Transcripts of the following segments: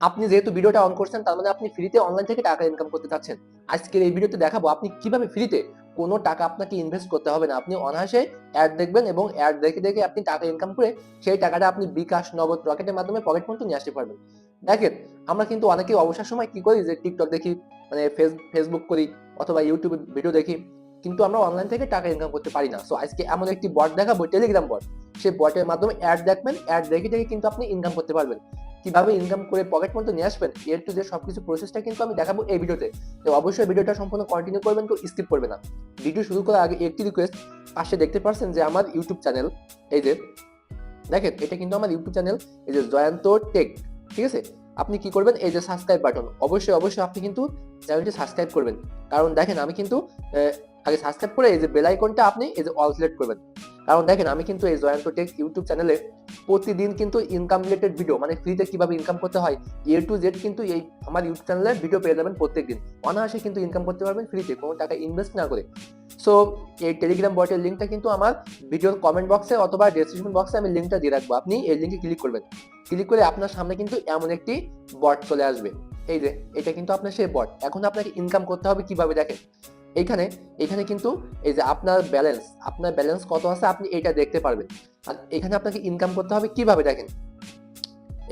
আপনি যেহেতু ভিডিওটা অন করছেন, তার মানে আপনি ফ্রিতে অনলাইন থেকে টাকা ইনকাম করতে চাচ্ছেন। আজকের এই ভিডিওতে দেখাবো আপনি কীভাবে ফ্রিতে কোনো টাকা আপনাকে ইনভেস্ট করতে হবে না। আপনি অনায়াসে অ্যাড দেখবেন এবং অ্যাড দেখে দেখে আপনি টাকা ইনকাম করে সেই টাকাটা আপনি বিকাশ, নগদ রকেটের মাধ্যমে পকেট পর্যন্ত নিয়ে আসতে পারবেন। দেখেন, আমরা কিন্তু অনেকে অবসর সময় কি করি? যে টিকটক দেখি মানে ফেসবুক করি অথবা ইউটিউবে ভিডিও দেখি। কিন্তু আমরা অনলাইন থেকে টাকা ইনকাম করতে পারি না। সো আজকে এমন একটি বট দেখাবো টেলিগ্রাম বট সেই বটের মাধ্যমে অ্যাড দেখবেন অ্যাড দেখে দেখে কিন্তু আপনি ইনকাম করতে পারবেন। কীভাবে ইনকাম করে পকেট পর্যন্ত নিয়ে আসবেন এর টু যে সবকিছু প্রসেসটা কিন্তু আমি দেখাবো এই ভিডিওতে। তো অবশ্যই ভিডিওটা সম্পূর্ণ কন্টিনিউ করবেন, কেউ স্কিপ করবে না। ভিডিও শুরু করার আগে একটি রিকোয়েস্ট পাশে দেখতে পাচ্ছেন যে আমার ইউটিউব চ্যানেল এই যে, দেখেন, এটা কিন্তু আমার ইউটিউব চ্যানেল এই যে জয়ন্ত টেক ঠিক আছে? আপনি কি করবেন, এই যে সাবস্ক্রাইব বাটন অবশ্যই অবশ্যই আপনি কিন্তু চ্যানেলটি সাবস্ক্রাইব করবেন। কারণ দেখেন, আমি কিন্তু আগে সাবস্ক্রাইব করে এই যে বেল আইকনটা আপনি এই যে অল সিলেক্ট করবেন। কারণ দেখেন, আমি কিন্তু এই জয়ন্ত টেক ইউটিউব চ্যানেলে প্রতিদিন কিন্তু ইনকাম রিলেটেড ভিডিও মানে ফ্রিতে কীভাবে ইনকাম করতে হয় এ টু জেড কিন্তু এই আমার ইউটিউব চ্যানেলে ভিডিও পেয়ে যাবেন প্রত্যেকদিন। অনায়াসে কিন্তু ইনকাম করতে পারবেন ফ্রিতে কোনো টাকা ইনভেস্ট না করে। সো এই টেলিগ্রাম বটের লিঙ্কটা কিন্তু আমার ভিডিওর কমেন্ট বক্সে অথবা ডেসক্রিপশন বক্সে আমি লিঙ্কটা দিয়ে রাখব। আপনি এই লিঙ্কে ক্লিক করবেন। ক্লিক করে আপনার সামনে কিন্তু এমন একটি বট চলে আসবে। এই যে, এটা কিন্তু আপনার সেই বট এখন আপনাকে ইনকাম করতে হবে কীভাবে দেখেন? এইখানে এখানে কিন্তু এই যে আপনার ব্যালেন্স আপনার ব্যালেন্স কত আছে আপনি এটা দেখতে পারবেন। আর এখানে আপনাকে ইনকাম করতে হবে কীভাবে দেখেন?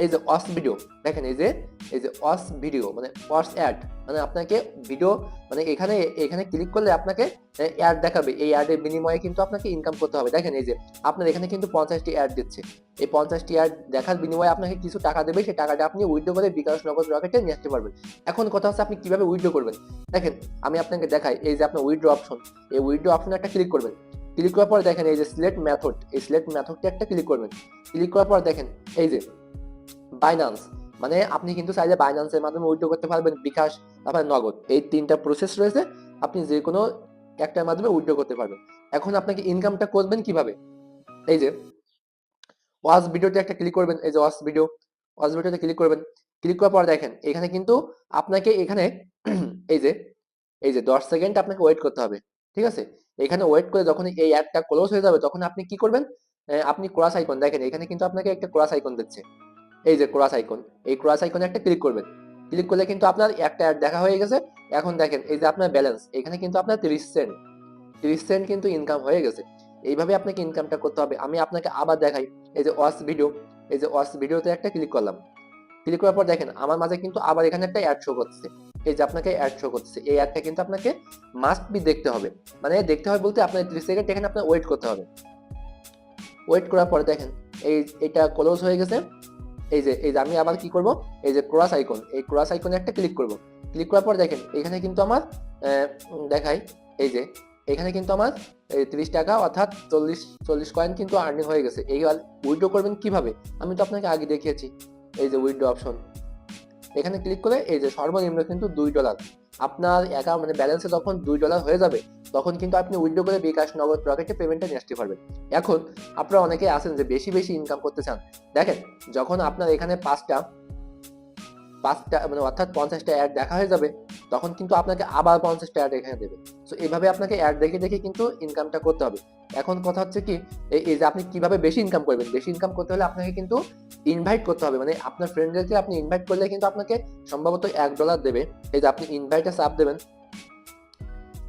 এই যে অস ভিডিও দেখেন এই যে এই যে অস ভিডিও মানে অস অ্যাড মানে আপনাকে ভিডিও মানে এখানে এখানে ক্লিক করলে আপনাকে অ্যাড দেখাবে। এই অ্যাডের বিনিময়ে কিন্তু আপনাকে ইনকাম করতে হবে। দেখেন এই যে, আপনার এখানে কিন্তু পঞ্চাশটি অ্যাড দিচ্ছে। এই পঞ্চাশটি অ্যাড দেখার বিনিময়ে আপনাকে কিছু টাকা দেবে। সেই টাকাটা আপনি উইথড্র করে বিকাশ নগদ রকেটে নিয়ে আসতে পারবেন। এখন কথা হচ্ছে আপনি কীভাবে উইথড্র করবেন? দেখেন, আমি আপনাকে দেখাই, এই যে আপনার উইথড্র অপশন এই উইথড্র অপশনে একটা ক্লিক করবেন। ক্লিক করার পর দেখেন এই যে সিলেক্ট মেথড এই সিলেক্ট মেথডটি একটা ক্লিক করবেন। ক্লিক করার পর দেখেন, এই যে বাইনান্স মানে আপনি কিন্তু চাইলে বাইনান্সের মাধ্যমে উইথড্র করতে পারবেন বিকাশ, তারপরে নগদ। এই তিনটা প্রসেস রয়েছে, আপনি যে কোনো একটার মাধ্যমে উইথড্র করতে পারবেন। এখন আপনাকে ইনকামটা করবেন কীভাবে? এই যে ওয়াচ ভিডিওতে একটা ক্লিক করবেন, এই যে ওয়াচ ভিডিও ওয়াচ ভিডিওতে ক্লিক করবেন। ক্লিক করার পর দেখেন, এখানে কিন্তু আপনাকে এখানে, এই যে এই যে দশ সেকেন্ড আপনাকে ওয়েট করতে হবে, ঠিক আছে? এখানে ওয়েট করে যখন এই অ্যাডটা ক্লোজ হয়ে যাবে, তখন আপনি কি করবেন? আপনি ক্রস আইকন দেখেন, এখানে কিন্তু আপনাকে একটা ক্রস আইকন দিচ্ছে। এই যে ক্রস আইকন এই ক্রস আইকনে একটা ক্লিক করবেন। ক্লিক করলে কিন্তু আপনার একটা অ্যাড দেখা হয়ে গেছে। এখন দেখেন, এই যে আপনার ব্যালেন্স এখানে কিন্তু আপনার তিরিশ সেন্ট তিরিশ সেন্ট কিন্তু ইনকাম হয়ে গেছে। এইভাবে আপনাকে ইনকামটা করতে হবে। আমি আপনাকে আবার দেখাই, এই যে ওয়াচ ভিডিও এই যে ওয়াচ ভিডিওতে একটা ক্লিক করলাম। ক্লিক করার পর দেখেন, আমার মাঝে কিন্তু আবার এখানে একটা অ্যাড শো করছে। এই যে আপনাকে অ্যাড শো করছে। এই অ্যাডটা কিন্তু আপনাকে মাস্ট বি দেখতে হবে। মানে দেখতে হবে বলতে আপনার ত্রিশ সেকেন্ড এখানে আপনার ওয়েট করতে হবে। ওয়েট করার পরে দেখেন, এই, এটা ক্লোজ হয়ে গেছে। এই যে এই যে আমি আবার কি করব? এই যে ক্রস আইকন এই ক্রস আইকনে একটা ক্লিক করব। ক্লিক করার পর দেখেন, এখানে কিন্তু আমার দেখাই, এই যে, এখানে কিন্তু আমার তিরিশ টাকা অর্থাৎ চল্লিশ চল্লিশ কয়েন কিন্তু আর্নিং হয়ে গেছে। এই উইথড্র করবেন কীভাবে? আমি তো আপনাকে আগে দেখিয়েছি, এই যে উইথড্র অপশন এখানে ক্লিক করে এই যে সর্বনিম্ন কিন্তু দুই ডলার আপনার অ্যাকাউন্ট মানে ব্যালেন্সে যখন দুই ডলার হয়ে যাবে। তখন কিন্তু আপনি উইথড্র করে বিকাশ, নগদ রকেটে পেমেন্টটা নিয়ে আসতে পারবেন। এখন আপনারা অনেকে আছেন যে বেশি বেশি ইনকাম করতে চান। দেখেন, যখন আপনার এখানে পাঁচটা পাঁচটা মানে অর্থাৎ পঞ্চাশটা অ্যাড দেখা হয়ে যাবে, তখন কিন্তু আপনাকে আবার পঞ্চাশটা অ্যাড এখানে দেবে। তো এইভাবে আপনাকে অ্যাড দেখে দেখে কিন্তু ইনকামটা করতে হবে। এখন কথা হচ্ছে কি এই এই যে আপনি কীভাবে বেশি ইনকাম করবেন? বেশি ইনকাম করতে হলে আপনাকে কিন্তু ইনভাইট করতে হবে। মানে আপনার ফ্রেন্ডদেরকে আপনি ইনভাইট করলে কিন্তু আপনাকে সম্ভবত এক ডলার দেবে। এই যে আপনি ইনভাইটে চাপ দেবেন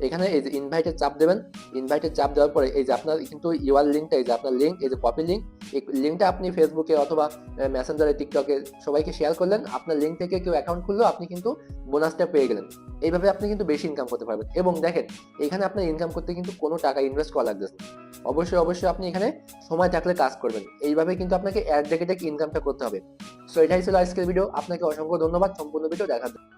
এখানে এই যে ইনভাইটে চাপ দেবেন। ইনভাইটে চাপ দেওয়ার পরে এই যে আপনার কিন্তু ইউআর লিঙ্কটা এই যে আপনার লিঙ্ক এই যে কপি লিঙ্ক এই লিঙ্কটা আপনি ফেসবুকে অথবা মেসেঞ্জারে টিকটকে সবাইকে শেয়ার করলেন। আপনার লিঙ্ক থেকে কেউ অ্যাকাউন্ট খুললেও আপনি কিন্তু বোনাসটা পেয়ে গেলেন। এইভাবে আপনি কিন্তু বেশি ইনকাম করতে পারবেন। এবং দেখেন, এখানে আপনার ইনকাম করতে কিন্তু কোনো টাকা ইনভেস্ট করা লাগবে না। অবশ্যই অবশ্যই আপনি এখানে সময় থাকলে কাজ করবেন। এইভাবে কিন্তু আপনাকে অ্যাড দেখে দেখে ইনকামটা করতে হবে। সো এটাই ছিল আজকের ভিডিও আপনাকে অসংখ্য ধন্যবাদ। সম্পূর্ণ ভিডিও দেখার জন্য।